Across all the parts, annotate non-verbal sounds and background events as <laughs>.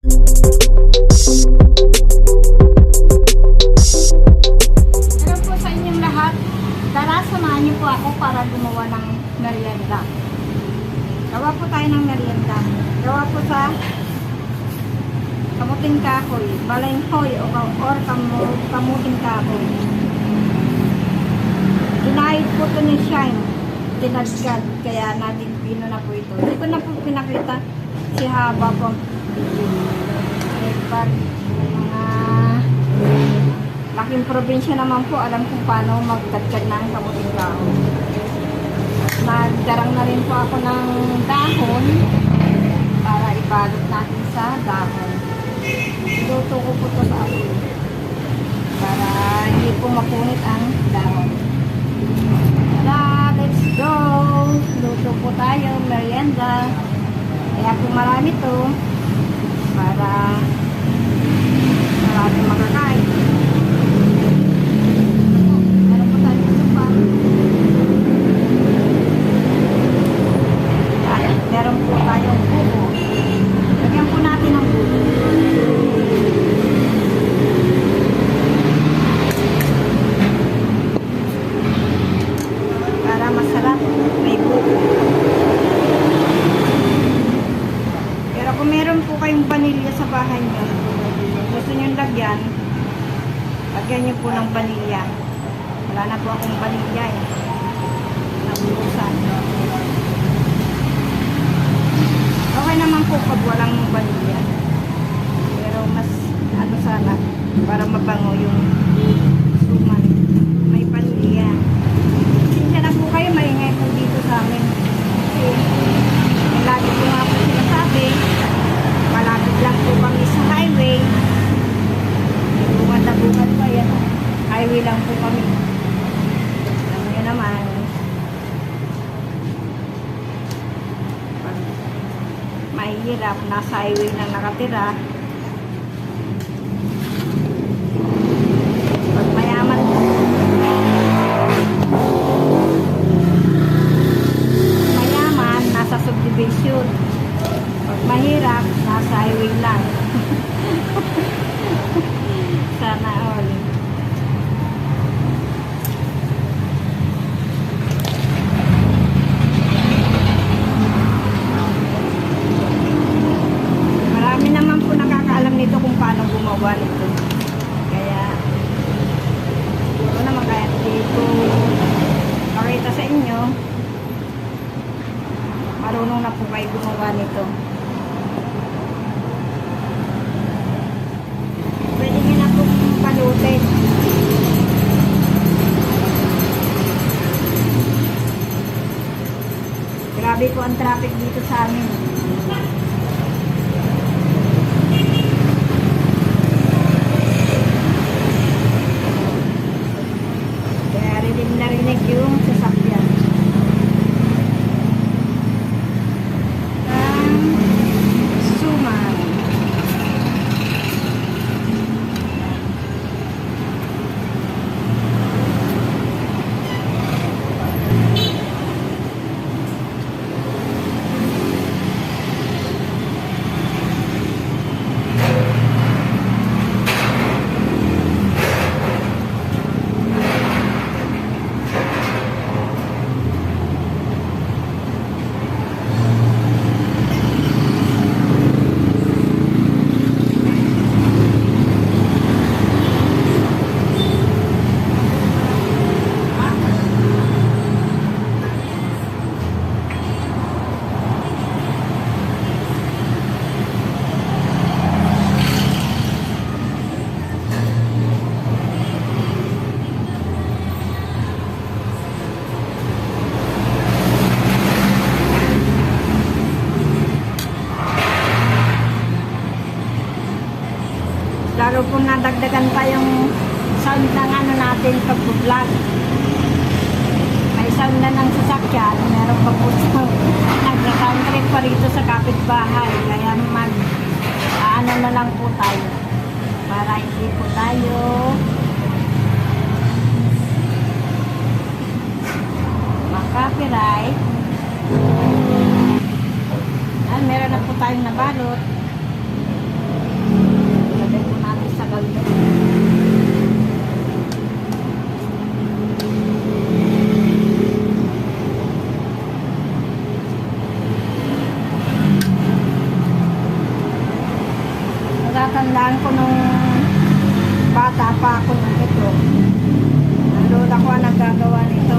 Hello sa inyong lahat. Tara, niyo po ako para gumawa ng merienda. Gawa po tayo ng merienda. Gawa po sa kamuting kahoy, balenghoy o ka- or kamu, kamuting kahoy. Ginahit po ito ni Shine. Tinagkad. Kaya natin pino na po ito. Hindi ko na po pinakita si Haba po. Pag mga laking probinsya naman po, alam kung paano magdagdag ng kamuting kahoy. Nagdarang na rin po ako ng dahon para ibalot natin sa dahon. Luto ko po ito sa apoy para hindi po mapunit ang dahon. Tara, let's go! Luto po tayo, merienda. Kaya po marami to para marami makakain. Meron po tayo sa pa. Meron po tayong buko. Lagyan po natin ng buko. Para masarap, may buko. Pero kung meron po kayong vanilya sa bahay nyo, gusto nyo lagyan, lagyan nyo po ng vanilya. Wala na po akong vanilya eh. Nabuhusan. Okay naman po pag walang vanilya. Pero mas ano sana, para mabango yung suman. May vanilya. Sinsya na po kayo, maingay po dito sa amin. Kasi, lagi ko nga po sinasabi, malapit lang po kami sa highway. Bungad-bungad pa yan. Highway lang po kami. Alam niyo naman. Mahirap, nasa highway na nakatira. Grabe po ang traffic dito sa amin. Kaya rin narinig yung sasakyan. Ang suman. Lalo pa yung sound ng ano natin pag-vlog. May sound na ng sasakyan, meron pa po <laughs> sa nagka-country pa rito sa kapitbahay. Kaya mag, ano na lang po tayo. Para hindi po tayo makapiright. Ah, meron na po tayong nabalot. bagyo. Natatandaan ko nung bata pa ako nung ito. Ang lola ko ang nagagawa nito.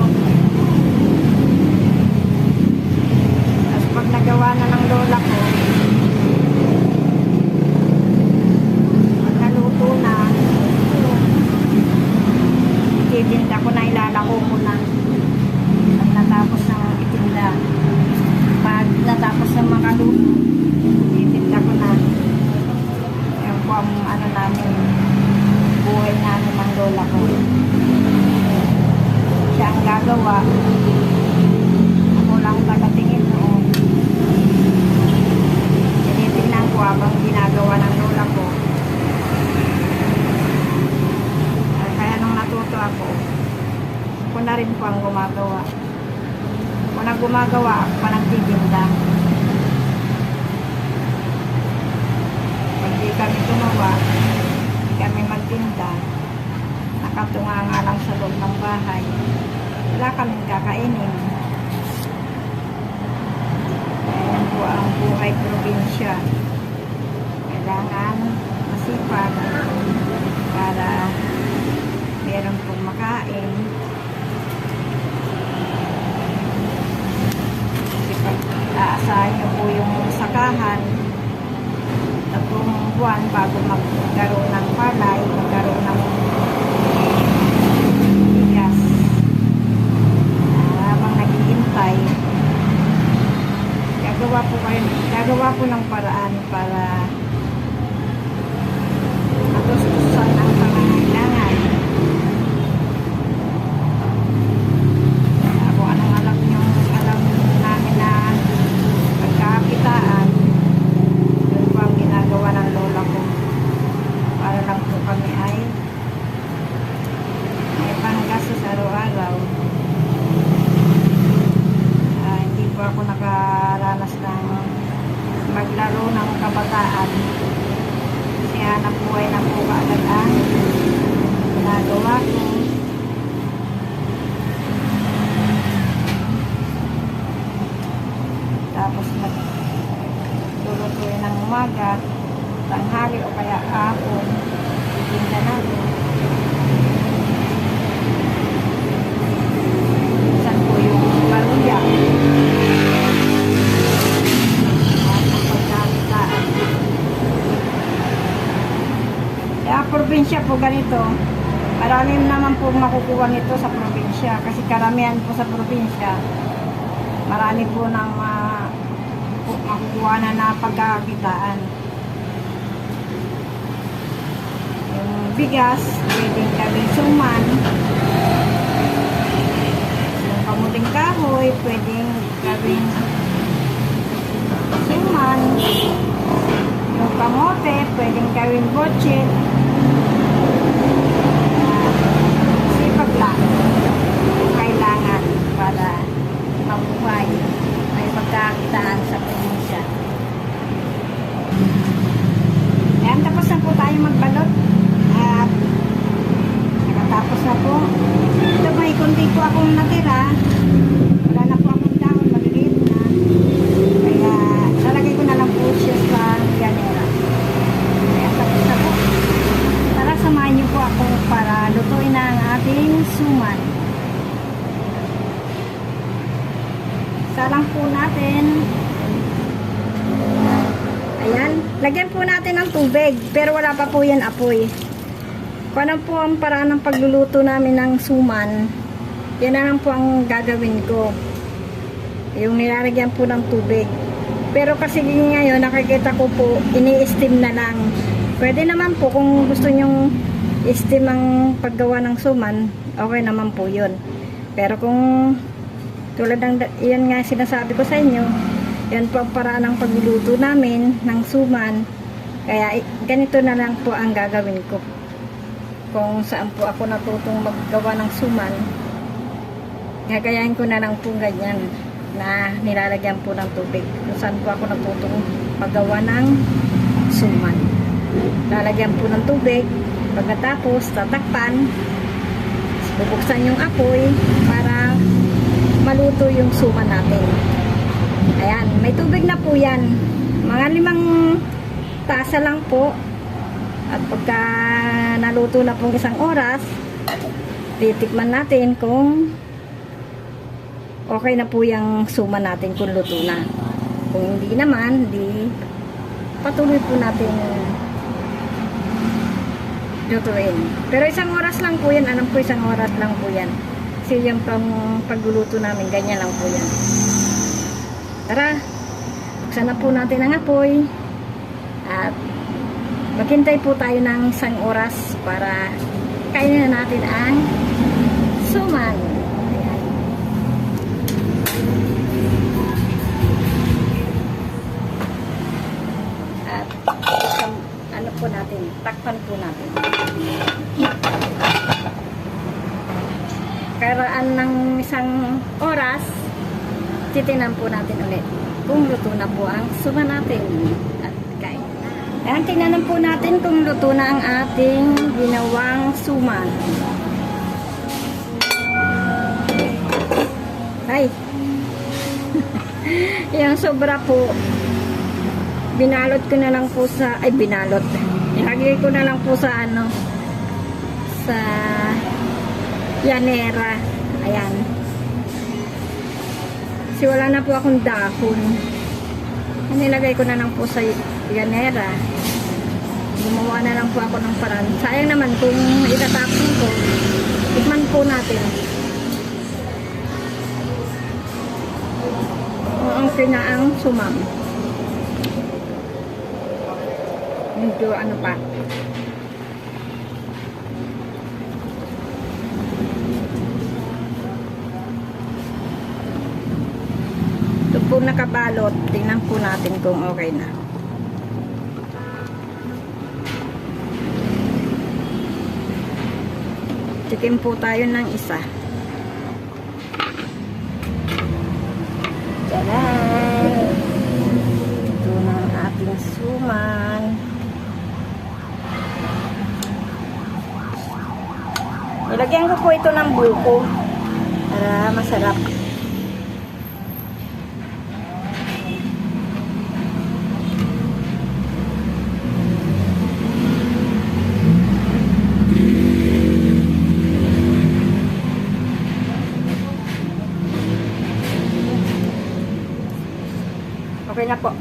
Tapos pag nagawa na ng lola ko, titinda ko na, ilalako ko na. Pag natapos ng itinda, pag natapos ng makaluto, titinda ko na. Yan po ang ano namin, buhay namin ng lola ko. Siya ang gagawa. Ako lang tagatingin noon. Tinitingnan ko habang ginagawa ng lola ko. Ah, Kaya nung natuto ako, ako na rin po ang gumagawa. Na gumagawa, ako pa nagtitinda. Pag di kami tumawa, di kami magtinda, nakatunga nga lang sa loob ng bahay. Wala kaming kakainin. Ayan po ang buhay probinsya. Kailangan masipag para meron pong makain. Kasi pag aasahan nyo po yung sakahan, tatlong buwan bago magkaroon ng palay, magkaroon ng bigas. Habang naghihintay, gagawa po kayo, gagawa po ng paraan para matustusan ang pangangailangan. Ah, Kung anong alam nyo, alam namin na pagkakitaan, yun po ang ginagawa ng lola ko. Para lang po kami ay may panggastos araw-araw. Ah, hindi po ako nakaranas ng maglaro ng kabataan. Kasi hanap buhay na po kaagad ang ginagawa ko. Tapos mag lulutuin ng umaga, tanghali o kaya hapon, titinda natin. Minsan po yung baruya. At ang pagkakitaan. Kaya probinsya po ganito, marami naman po makukuha nito sa probinsya kasi karamihan po sa probinsya marami po ng ah, po makukuha na na pagkakitaan. Yung bigas, pwedeng gawing suman. Yung kamuting kahoy, pwedeng gawing suman. Yung kamote, pwedeng gawing botchet. 吧。Suman. Salang po natin. Ayan. Lagyan po natin ng tubig. Pero wala pa po yan apoy. Kung ano po ang paraan ng pagluluto namin ng suman, yan na lang po ang gagawin ko. Yung nilalagyan po ng tubig. Pero kasi ngayon, nakikita ko po, ini-steam na lang. Pwede naman po kung gusto nyong steam ang paggawa ng suman, okay naman po yun. Pero kung tulad ng, yan nga sinasabi ko sa inyo, yan po ang paraan ng pagluluto namin ng suman. Kaya ganito na lang po ang gagawin ko. Kung saan po ako natutong maggawa ng suman, gagayahin ko na lang po ganyan na nilalagyan po ng tubig. Kung saan po ako natutong maggawa ng suman. Lalagyan po ng tubig. Pagkatapos, tatakpan. Bubuksan yung apoy para maluto yung suman natin. Ayan, may tubig na po yan. Mga limang tasa lang po. At pagka naluto na pong isang oras, titikman natin kung okay na po yung suma natin kung luto na. Kung hindi naman, di patuloy po natin lutuin. Pero isang oras lang po yan. Alam po isang oras lang po yan. Kasi yung pang pagluluto namin, ganyan lang po yan. Tara, buksan na po natin ang apoy. At maghintay po tayo ng isang oras para kainin na natin ang suman. Po natin, takpan po natin. Karaan ng isang oras, titinan po natin ulit kung luto na po ang suman natin at kain. Ayan, tingnan po natin kung luto na ang ating ginawang suman. Ay! <laughs> yung sobra po, binalot ko na lang po sa, ay binalot. Ilagay ko na lang po sa ano, sa yanera. Ayan. Kasi wala na po akong dahon. Nilagay ko na lang po sa yanera. Gumawa na lang po ako ng paraan. Sayang naman kung itatapon ko. Tikman po natin. Kung ang kinaang sumam. Medyo ano pa. Ito po nakabalot. Tingnan po natin kung okay na. Tikim po tayo ng isa. Tadaan! Ito na ang ating suman. Nilagyan ko po ito ng buko para masarap. Okay na po.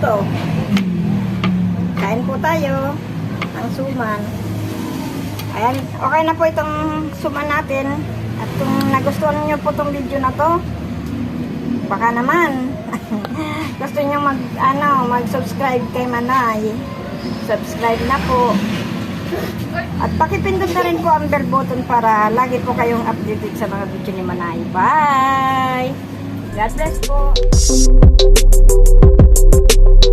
Gusto? Kain po tayo ng suman. Ayan, okay na po itong suman natin. At kung nagustuhan niyo po itong video na to, baka naman <laughs> gusto niyo mag ano, mag-subscribe kay Manay. Subscribe na po. At pakipindot na rin po ang bell button para lagi po kayong updated sa mga video ni Manay. Bye! God bless po!